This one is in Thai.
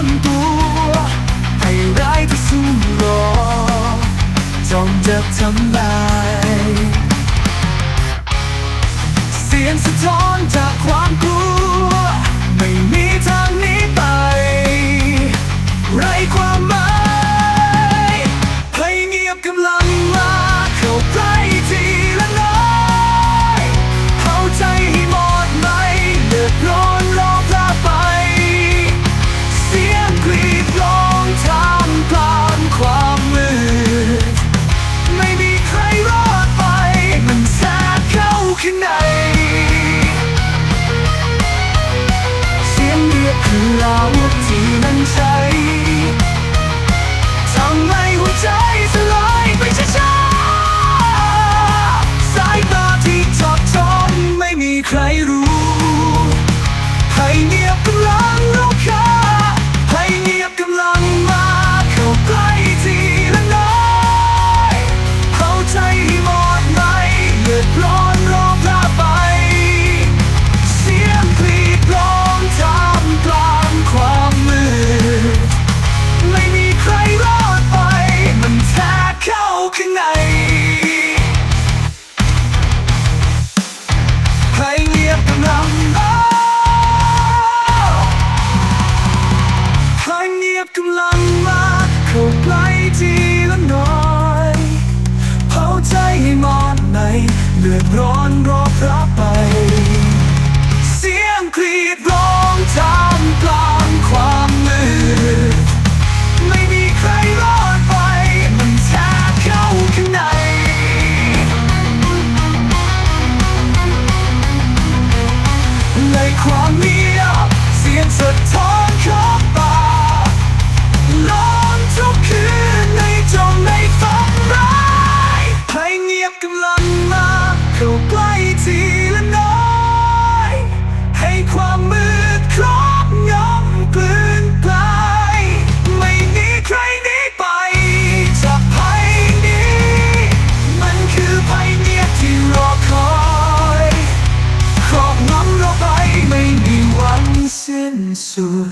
อนตัวให้ร้ายก็สู้รอจ้องจะทำลายเสียงสะท้อนจากความกลัว ราที่มันใช้ ความเงียบเสียงสะท้อนของป่าร้อนทุกคืนในจงในฝันร้ให้เงียบกำลังเข้ sur